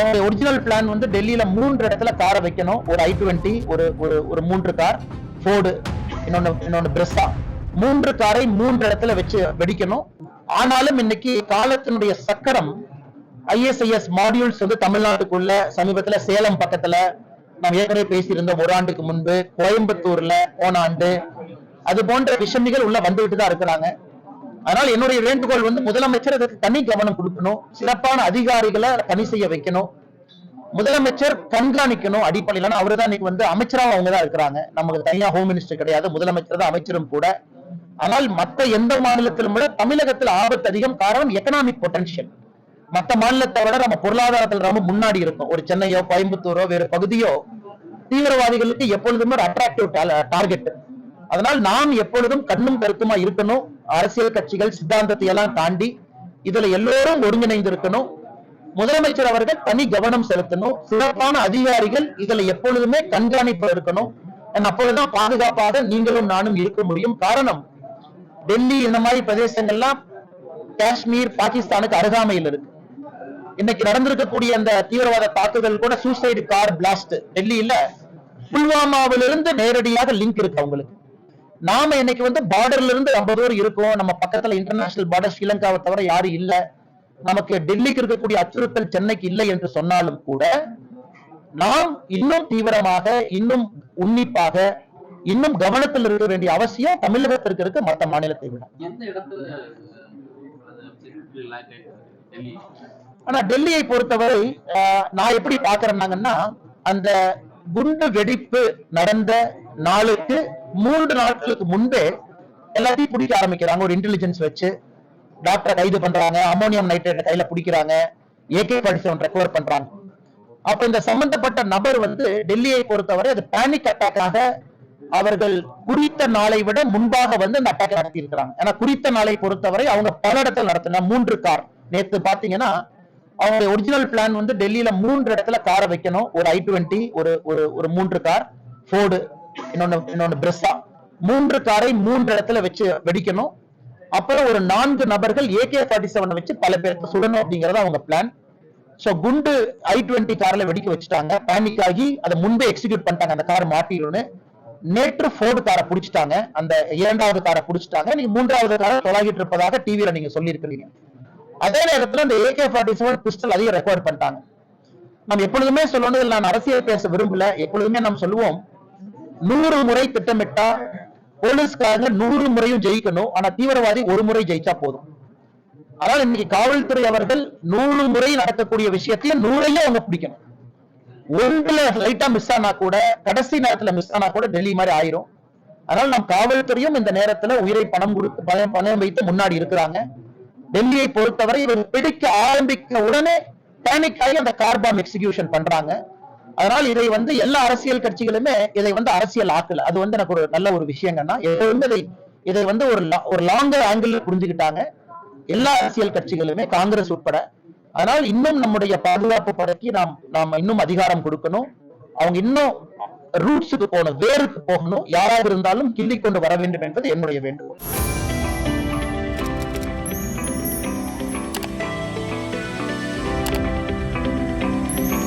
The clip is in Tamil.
அவங்களுடைய ஒரிஜினல் பிளான் வந்து டெல்லியில மூன்று இடத்துல காரை வைக்கணும். ஒரு ஐ டுவெண்ட்டி ஒரு ஒரு ஒரு மூன்று கார் ஃபோர்டு இன்னொன்னு இன்னொன்னு பிரெஸ்ஸா மூன்று காரை மூன்று இடத்துல வச்சு வெடிக்கணும். ஆனாலும் இன்னைக்கு காலத்தினுடைய சக்கரம் ஐஎஸ்ஐஎஸ் மாடியூல்ஸ் வந்து தமிழ்நாட்டுக்குள்ள சமீபத்துல சேலம் பக்கத்துல நாம் ஏற்கனவே பேசியிருந்தோம் ஒரு ஆண்டுக்கு முன்பு. கோயம்புத்தூர்ல போன ஆண்டு. அது போன்ற விஷமிகள் உள்ள வந்துகிட்டு தான் இருக்கிறாங்க. அதனால என்னுடைய வேண்டுகோள் வந்து முதலமைச்சர் இதற்கு தனி கவனம் கொடுக்கணும் சிறப்பான அதிகாரிகளை பணி செய்ய வைக்கணும். முதலமைச்சர் கண்காணிக்கணும் அடிப்படையில். அவரு தான் இன்னைக்கு வந்து அமைச்சராக அவங்க தான் இருக்கிறாங்க. நமக்கு தனியா ஹோம் மினிஸ்டர் கிடையாது. முதலமைச்சர் தான் அமைச்சரும் கூட. ஆனால் மத்த எந்த மாநிலத்திலும் விட தமிழகத்தில் ஆபத்து அதிகம். காரணம் எக்கனாமிக் பொட்டன்ஷியல் மத்த மாநிலத்தை விட நம்ம பொருளாதாரத்தில் ரொம்ப முன்னாடி இருக்கும். ஒரு சென்னையோ கோயம்புத்தூரோ வேறு பகுதியோ தீவிரவாதிகளுக்கு எப்பொழுதுமே ஒரு அட்ராக்டிவ் டார்கெட் அதனால் நாம் எப்பொழுதும் கண்ணும் கருத்துமா இருக்கணும். அரசியல் கட்சிகள் சித்தாந்தத்தை எல்லாம் தாண்டி இதுல எல்லோரும் ஒருங்கிணைந்து இருக்கணும் முதலமைச்சர் அவர்கள் தனி கவனம் செலுத்தணும். சிறப்பான அதிகாரிகள் இதுல எப்பொழுதுமே கண்காணிப்பு இருக்கணும். அப்பொழுதுதான் பாதுகாப்பாக நீங்களும் நானும் இருக்க முடியும். காரணம் டெல்லி இந்த மாதிரி பிரதேசங்கள்லாம் காஷ்மீர் பாகிஸ்தானுக்கு அருகாமையில் இருக்கு. இன்னைக்கு நடந்திருக்கக்கூடிய அந்த தீவிரவாத தாக்குதல் கூட சூசைடு கார் பிளாஸ்ட் டெல்லியில புல்வாமாவிலிருந்து நேரடியாக லிங்க் இருக்கு அவங்களுக்கு. நாம இன்னைக்கு வந்து பார்டர்ல இருந்து ரொம்ப தூரம் இருக்கோம். நம்ம பக்கத்துல இன்டர்நேஷனல் பார்டர் ஸ்ரீலங்காவை தவிர யாரும் இல்ல. நமக்கு டெல்லிக்கு இருக்கக்கூடிய அச்சுறுத்தல் சென்னைக்கு இல்லை என்று சொன்னாலும் கூட நாம் இன்னும் தீவிரமாக இன்னும் உன்னிப்பாக இன்னும் கவனத்தில் இருக்க வேண்டிய அவசியம் தமிழகத்திற்கு இருக்கு மற்ற மாநிலத்தை விட. ஆனா டெல்லியை பொறுத்தவரை நான் எப்படி பாக்குறேன்னாங்கன்னா அந்த குண்டு வெடிப்பு நடந்த நாளுக்கு மூன்று நாட்களுக்கு முன்பே எல்லாத்தையும் பிடிக்க ஆரம்பிக்கிறாங்க. ஒரு இன்டெலிஜென்ஸ் வச்சு டாக்டரை கைது பண்றாங்க. அமோனியம் நைட்ரேட் கையில பிடிக்கிறாங்க. ஏகே ஃபார்ட்டி செவன் ரெக்கவர் பண்றாங்க. அப்ப இந்த சம்பந்தப்பட்ட நபர் வந்து டெல்லியை பொறுத்தவரை அது பேனிக் அட்டாக்காக அவர்கள் குறித்த நாளை விட முன்பாக வந்து அந்த அட்டாக் நடத்தி இருக்கிறாங்க ஏன்னா குறித்த நாளை பொறுத்தவரை அவங்க பல இடத்துல நடத்தின மூன்று கார். நேத்து பாத்தீங்கன்னா அவங்க ஒரிஜினல் பிளான் வந்து டெல்லியில மூன்று இடத்துல காரை வைக்கணும். ஒரு ஐ டுவெண்ட்டி ஒரு ஒரு ஒரு மூன்று கார். ஃபோர்டு இன்னொன்னு இன்னொன்னு பிரஸ்ஸா. மூன்று காரை மூன்று இடத்துல வச்சு வெடிக்கணும். அப்புறம் ஒரு நான்கு நபர்கள் ஏகே ஃபார்ட்டி செவன் வச்சு பல பேருக்கு சுடணும் அப்படிங்கறது அவங்க பிளான் சோ குண்டு ஐ டுவெண்ட்டி கார்ல வெடிக்க வச்சுட்டாங்க. பேனிக் ஆகி அதை முன்பே எக்ஸிக்யூட் பண்ணிட்டாங்க. அந்த கார் மாட்டிடும்னு. நேற்று ஃபோர்டு காரை பிடிச்சிட்டாங்க. அந்த இரண்டாவது காரை பிடிச்சிட்டாங்க. நீங்க மூன்றாவது காரை தொலாகிட்டு இருப்பதாக டிவியில நீங்க சொல்லியிருக்கிறீங்க. அதே நேரத்துல அந்த A K forty seven pistol அதிக ரெக்கார்ட் பண்ணிட்டாங்க. நம்ம எப்பொழுதுமே சொல்லணும் நான் அரசியல் பேச விரும்பல. எப்பொழுதுமே நம்ம சொல்லுவோம் நூறு முறை திட்டமிட்டா போலீஸ்காரங்க நூறு முறையும் ஜெயிக்கணும். ஆனா தீவிரவாதி ஒரு முறை ஜெயிச்சா போதும். அதனால இன்னைக்கு காவல்துறை அவர்கள் நூறு முறை நடக்கக்கூடிய விஷயத்தையும் நூறையும் அவங்க பிடிக்கணும். ஒன்றுல லைட்டா மிஸ் ஆனா கூட கடைசி நேரத்துல மிஸ் ஆனா கூட டெல்லி மாதிரி ஆயிரும். அதனால நம் காவல்துறையும் இந்த நேரத்துல உயிரை பணம் கொடுத்து பணம் பணம் வைத்து முன்னாடி இருக்கிறாங்க. டெல்லியை பொறுத்தவரை இவர் பிடிக்க ஆரம்பிக்க உடனே பேனிக் ஆகி அந்த கார்பாம் எக்ஸிகியூஷன் பண்றாங்க. அதனால் இதை வந்து எல்லா அரசியல் கட்சிகளுமே இதை வந்து அரசியல் ஆக்கல. அது வந்து எனக்கு ஒரு நல்ல ஒரு விஷயங்கன்னா இதை இதை வந்து ஒரு ஒரு லாங்கர் ஆங்கிள் புரிஞ்சுக்கிட்டாங்க எல்லா அரசியல் கட்சிகளுமே காங்கிரஸ் உட்பட. அதனால் இன்னும் நம்முடைய பாதுகாப்பு படைக்கு நாம் நாம் இன்னும் அதிகாரம் கொடுக்கணும். அவங்க இன்னும் ரூட்ஸுக்கு போகணும் வேருக்கு போகணும். யாராக இருந்தாலும் கிள்ளி கொண்டு வர வேண்டும் என்பது என்னுடைய வேண்டுகோள்.